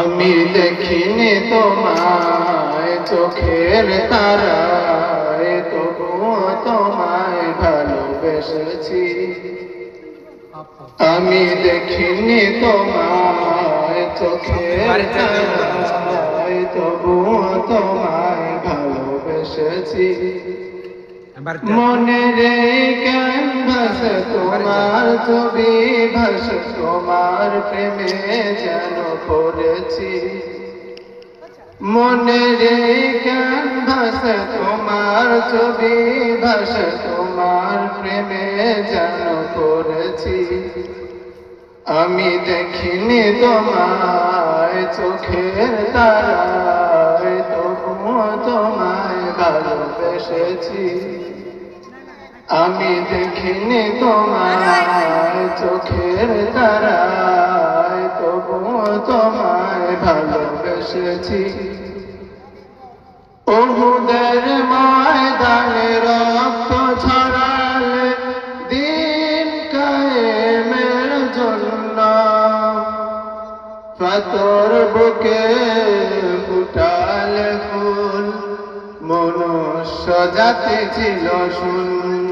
আমি দেখিনি তোমায় চোখের তারায় তবুও তোমায় ভালোবেসেছি। আমি দেখিনি তোমায় চোখের তারায় তবুও তোমায় ভালোবেসেছি। মনে রে ক্যানভাস তোমার ছবি ভাস, তোমার প্রেমে যেন পড়েছি। মনে রে ক্যানভাস তোমার ছবি ভাস, তোমার প্রেমে যেন পড়েছি। আমি দেখিনি তোমায়, চোখের তারায়, তবুও তোমায় ভালোবেসেছি। আমি দেখিনি তোমায় চোখের তারায় তবুও তোমায় ভালোবেসেছি। ওহুদের ময়দানে রক্ত ছড়ালে দিন কায়েমের জন্য পাতর বুকে ফুটালে ফুল, মনুষ্য জাতি ছিল শূন্য।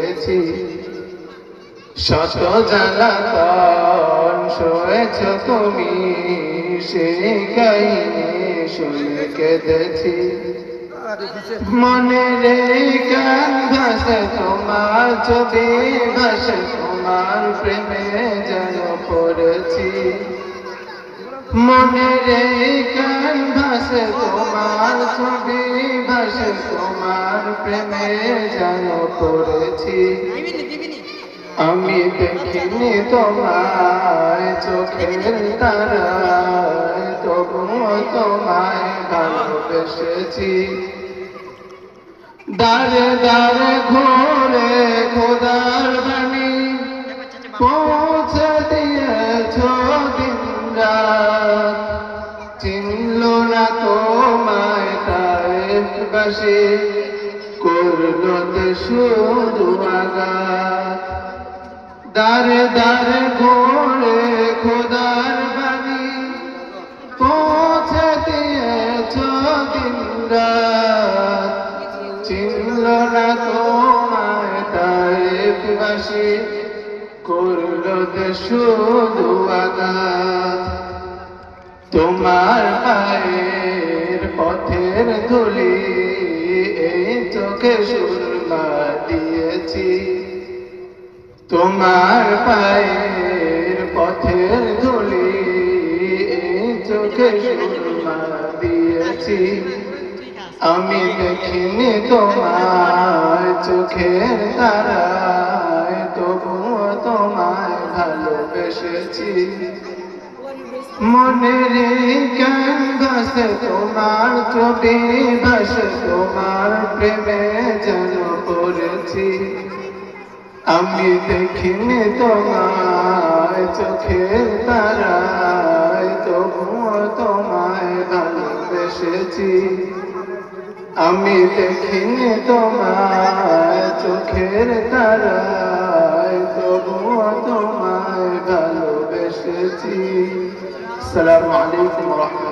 কেঁদেছি শত জ্বালাতন সয়েছ তুমি সেই কাহিনী শুনে কেঁদেছি। মনে রে গান ভাসে তোমার ছবি ভাসে তোমার প্রেমে যেন পড়েছি। মনে রে গান ভাসে তোমার ছবি ভাসে তোমার প্রেমে যেন পড়েছি। আমি দেখিনি তোমায়, চোখের তারায় তবুও তোমায় ভালোবেসেছি। দারে দারে ঘোরে খোদার বাণী, পৌঁছে দিয়েছ দিন রাত তাইবাসী করল তে শুধু আঘাত। দারে দারে ঘোরে খোদার বাণী, পৌঁছে দিয়েছ দিন রাত। চিনল না তোমায় তাইবাসী করল তে শুধু চোখে সুরমা দিয়েছি তোমার পায়ের পথের ধুলি চোখে সুরমা দিয়েছি আমি দেখিনি তোমার চোখের তারায়, তবুও তোমায় ভালোবেসেছি। মনের ক্যানভাসে তোমার ছবি ভাসে তোমার প্রেমে যেন পড়েছি। আমি দেখিনি তোমায় চোখের তারায়, তবুও তোমায় ভালোবেসেছি। আমি দেখিনি তোমায়, চোখের তারায়, তবুও তোমায় ভালোবেসেছি। আসসালামু আলাইকুম রহমতুল্লাহ।